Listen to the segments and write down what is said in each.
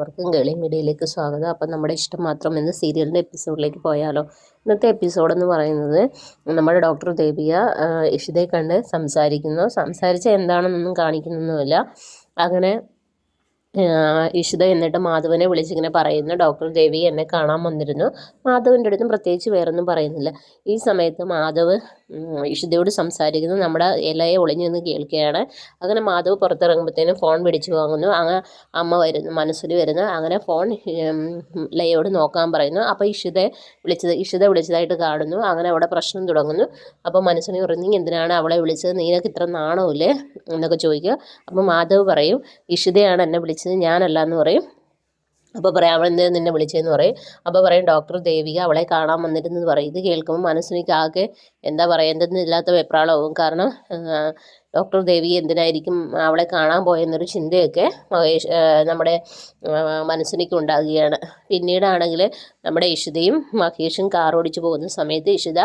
അവർക്കും കേളി മീഡിയയിലേക്ക് സ്വാഗതം. അപ്പം നമ്മുടെ ഇഷ്ടം മാത്രം എന്ന സീരിയലിന്റെ എപ്പിസോഡിലേക്ക് പോയാലോ. ഇന്നത്തെ എപ്പിസോഡ് എന്ന് പറയുന്നത് നമ്മുടെ ഡോക്ടർ ദേവിയ ഇഷിതയെ കണ്ട് സംസാരിക്കുന്നു. സംസാരിച്ച എന്താണെന്നൊന്നും കാണിക്കുന്നൊന്നുമില്ല. അങ്ങനെ ഇഷിത എന്നിട്ട് മാധവനെ വിളിച്ചിങ്ങനെ പറയുന്നു. ഡോക്ടർ ദേവി എന്നെ കാണാൻ വന്നിരുന്നു. മാധവന്റെ അടുത്തും പ്രത്യേകിച്ച് വേറൊന്നും പറയുന്നില്ല. ഈ സമയത്ത് മാധവ് ഇഷിതയോട് സംസാരിക്കുന്നു. നമ്മുടെ ഇലയെ ഒളിഞ്ഞു നിന്ന് കേൾക്കുകയാണ്. അങ്ങനെ മാധവ് പുറത്തിറങ്ങുമ്പോഴത്തേനും ഫോൺ പിടിച്ചു വാങ്ങുന്നു. അങ്ങനെ അമ്മ വരുന്നു മനസ്സിൽ വരുന്നു. അങ്ങനെ ഫോൺ ലയോട് നോക്കാൻ പറയുന്നു. അപ്പോൾ ഇഷിതയെ വിളിച്ചത് ഇഷിത വിളിച്ചതായിട്ട് കാണുന്നു. അങ്ങനെ അവിടെ പ്രശ്നം തുടങ്ങുന്നു. അപ്പോൾ മനസ്സിന് പറഞ്ഞു നീ എന്തിനാണ് അവളെ വിളിച്ചത്? നിനക്ക് ഇത്ര നാണമില്ലേ? എന്നൊക്കെ ചോദിക്കുക. അപ്പോൾ മാധവ് പറയും ഇഷിതയാണ് എന്നെ വിളിച്ചത്. വിളിച്ചത് ഞാനല്ല എന്ന് പറയും. അപ്പോൾ പറയാം അവൾ എന്തേ നിന്നെ വിളിച്ചതെന്ന് പറയും. അപ്പോൾ പറയും ഡോക്ടർ ദേവിക അവളെ കാണാൻ വന്നിരുന്നെന്ന് പറയും. ഇത് കേൾക്കുമ്പോൾ മനസ്സിനേക്ക് ആകെ എന്താ പറയുക എന്തെന്നില്ലാത്ത വെപ്രാളവും. കാരണം ഡോക്ടർ ദേവി എന്തിനായിരിക്കും അവളെ കാണാൻ പോയെന്നൊരു ചിന്തയൊക്കെ മഹേഷ് നമ്മുടെ മനസ്സിലേക്ക് ഉണ്ടാകുകയാണ്. പിന്നീടാണെങ്കിൽ നമ്മുടെ ഇഷിതയും മഹേഷും കാർ ഓടിച്ചു പോകുന്ന സമയത്ത് ഇഷിത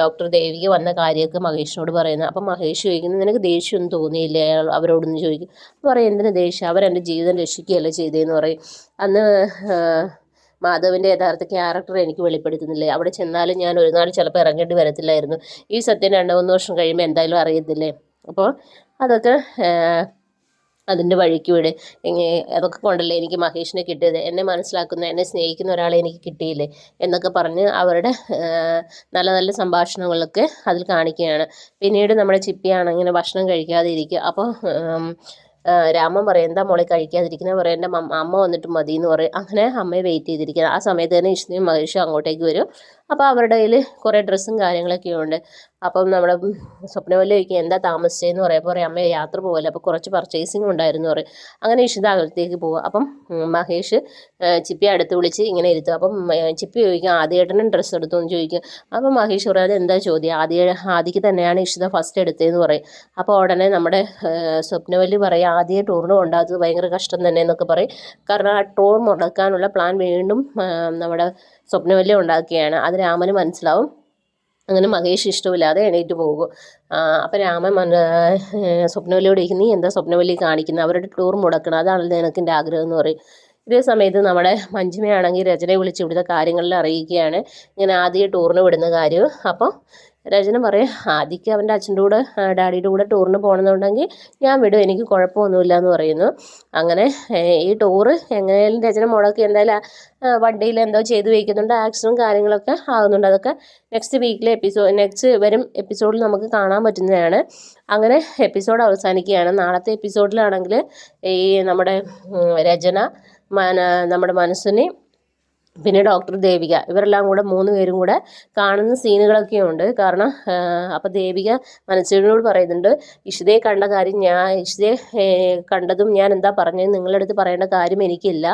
ഡോക്ടർ ദേവിക്ക് വന്ന കാര്യമൊക്കെ മഹേഷിനോട് പറയുന്നത് അപ്പം മഹേഷ് ചോദിക്കുന്നത് നിനക്ക് ദേഷ്യമൊന്നും തോന്നിയില്ലേ? അവരോടൊന്ന് ചോദിക്കും. പറയും എന്തിനു ദേഷ്യം? അവരെന്റെ ജീവിതം രക്ഷിക്കുകയല്ല ചെയ്തതെന്ന് പറയും. അന്ന് മാധവിന്റെ യഥാർത്ഥ ക്യാരക്ടർ എനിക്ക് വെളിപ്പെടുത്തുന്നില്ലേ? അവിടെ ചെന്നാലും ഞാൻ ഒരു നാൾ ചിലപ്പോൾ ഇറങ്ങേണ്ടി വരത്തില്ലായിരുന്നു. ഈ സത്യം രണ്ട് മൂന്ന് വർഷം കഴിയുമ്പോൾ എന്തായാലും അറിയത്തില്ലേ? അപ്പോൾ അതൊക്കെ അതിന്റെ വഴിക്ക് വിട്. അതൊക്കെ കൊണ്ടല്ലേ എനിക്ക് മഹേഷിനെ കിട്ടിയത്? എന്നെ മനസ്സിലാക്കുന്ന എന്നെ സ്നേഹിക്കുന്ന ഒരാളെ എനിക്ക് കിട്ടിയില്ലേ? എന്നൊക്കെ പറഞ്ഞ് അവരുടെ നല്ല നല്ല സംഭാഷണങ്ങളൊക്കെ അതിൽ കാണിക്കുകയാണ്. പിന്നീട് നമ്മുടെ ചിപ്പിയാണ് ഇങ്ങനെ ഭക്ഷണം കഴിക്കാതെ ഇരിക്കുക അപ്പോൾ രാമൻ പറയും എന്താ മോളെ കഴിക്കാതിരിക്കുന്നത് പറയും എന്റെ അമ്മ വന്നിട്ട് മതി എന്ന് പറയും. അങ്ങനെ അമ്മയെ വെയിറ്റ് ചെയ്തിരിക്കുന്നത് ആ സമയത്ത് തന്നെ ഇഷ്ണയും മഹേഷും അങ്ങോട്ടേക്ക് വരും. അപ്പോൾ അവരുടെ കയ്യിൽ കുറേ ഡ്രസ്സും കാര്യങ്ങളൊക്കെ ഉണ്ട് അപ്പം നമ്മുടെ സ്വപ്നവല്ലി ചോദിക്കുക എന്താ താമസിച്ചതെന്ന് പറയുമ്പോൾ പറയും അമ്മ യാത്ര പോകല്ലേ അപ്പോൾ കുറച്ച് പർച്ചേസിങ് ഉണ്ടായിരുന്നു പറയും. അങ്ങനെ ഇഷിത അകത്തേക്ക് പോകും അപ്പം മഹേഷ് ചിപ്പി അടുത്ത് വിളിച്ച് ഇങ്ങനെ ഇരുത്തും അപ്പം ചിപ്പി ചോദിക്കും ആദ്യേട്ടനും ഡ്രസ്സ് എടുത്തു? എന്ന് ചോദിക്കും. അപ്പം മഹേഷ് പറയാതെ എന്താ ചോദ്യം? ആദ്യ ആദ്യക്ക് തന്നെയാണ് ഇഷിത ഫസ്റ്റ് എടുത്തതെന്ന് പറയും. അപ്പോൾ ഉടനെ നമ്മുടെ സ്വപ്നവല്ലി പറയും ആദ്യ ടൂറിന് കൊണ്ടാത്തത് ഭയങ്കര കഷ്ടം തന്നെ എന്നൊക്കെ പറയും. കാരണം ആ ടൂർ മുടക്കാനുള്ള പ്ലാൻ വീണ്ടും നമ്മുടെ സ്വപ്നവല്ലി ഉണ്ടാക്കുകയാണ്. അത് രാമന് മനസ്സിലാവും. അങ്ങനെ മഹേഷ് ഇഷ്ടമില്ലാതെ എണീറ്റ് പോകും. അപ്പം രാമൻ സ്വപ്നവലിയോട് ഇരിക്കുന്നു നീ എന്താ സ്വപ്നവലി കാണിക്കുന്നത് അവരുടെ ടൂർ മുടക്കണം അതാണല്ലോ നിനക്ക് എന്റെ ആഗ്രഹം എന്ന് പറയും. ഇതേ സമയത്ത് നമ്മുടെ മഞ്ജുമയാണെങ്കിൽ രചനയെ വിളിച്ച് ഇവിടുത്തെ കാര്യങ്ങളിൽ അറിയിക്കുകയാണ്. ഇങ്ങനെ ആദ്യ ടൂറിന് വിടുന്ന കാര്യം. അപ്പോൾ രചന പറയും ആദ്യക്ക് അവന്റെ അച്ഛന്റെ കൂടെ ഡാഡിയുടെ കൂടെ ടൂറിന് പോകണമെന്നുണ്ടെങ്കിൽ ഞാൻ വിടും എനിക്ക് കുഴപ്പമൊന്നുമില്ല എന്ന് പറയുന്നു. അങ്ങനെ ഈ ടൂറ് എങ്ങനെയാലും രചന മുടക്കി എന്തായാലും വണ്ടിയിൽ എന്തോ ചെയ്ത് വയ്ക്കുന്നുണ്ട് ആക്സിഡന്റും കാര്യങ്ങളൊക്കെ ആകുന്നുണ്ട് അതൊക്കെ നെക്സ്റ്റ് വീക്കിലെ എപ്പിസോഡ് നെക്സ്റ്റ് വരും എപ്പിസോഡിൽ നമുക്ക് കാണാൻ പറ്റുന്നതാണ്. അങ്ങനെ എപ്പിസോഡ് അവസാനിക്കുകയാണ്. നാളത്തെ എപ്പിസോഡിലാണെങ്കിൽ ഈ നമ്മുടെ രചന നമ്മുടെ മനസ്സിനെ പിന്നെ ഡോക്ടർ ദേവിക. ഇവരെല്ലാം കൂടെ മൂന്ന് പേരും കൂടെ കാണുന്ന സീനുകളൊക്കെ ഉണ്ട്. കാരണം അപ്പോൾ ദേവിക മനസ്സിനോട് പറയുന്നുണ്ട് ഇഷിതയെ കണ്ട കാര്യം ഞാൻ ഇഷിതയെ കണ്ടതും ഞാൻ എന്താ പറഞ്ഞത്? നിങ്ങളുടെ പറയേണ്ട കാര്യം എനിക്കില്ല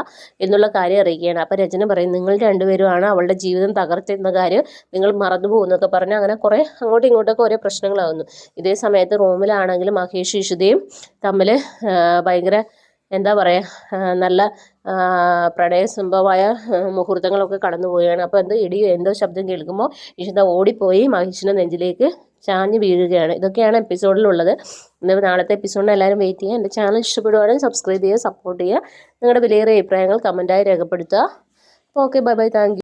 എന്നുള്ള കാര്യം അറിയിക്കുകയാണ്. അപ്പോൾ രചന പറയും നിങ്ങൾ രണ്ടുപേരുമാണ് അവളുടെ ജീവിതം തകർത്തെന്ന കാര്യം നിങ്ങൾ മറന്നു പോകുന്നൊക്കെ പറഞ്ഞ് അങ്ങനെ കുറേ അങ്ങോട്ടും ഇങ്ങോട്ടൊക്കെ ഓരോ പ്രശ്നങ്ങളാകുന്നു ഇതേ സമയത്ത് റൂമിലാണെങ്കിലും മഹേഷ് ഇഷിതയും തമ്മിൽ ഭയങ്കര എന്താ പറയുക നല്ല പ്രണയസംഭവമായ മുഹൂർത്തങ്ങളൊക്കെ കടന്നു പോവുകയാണ്. അപ്പോൾ എന്തോ ഇടിയോ എന്തോ ശബ്ദം കേൾക്കുമ്പോൾ വിശുദ്ധ ഓടിപ്പോയി മഹിഷിന്റെ നെഞ്ചിലേക്ക് ചാഞ്ഞ് വീഴുകയാണ്. ഇതൊക്കെയാണ് എപ്പിസോഡിലുള്ളത്. എന്നാൽ നാളത്തെ എപ്പിസോഡിന് എല്ലാവരും വെയിറ്റ് ചെയ്യുക. എന്റെ ചാനൽ ഇഷ്ടപ്പെടുവാണെങ്കിൽ സബ്സ്ക്രൈബ് ചെയ്യുക സപ്പോർട്ട് ചെയ്യുക. നിങ്ങളുടെ വിലയേറിയ അഭിപ്രായങ്ങൾ കമന്റായി രേഖപ്പെടുത്തുക. Okay bye bye thank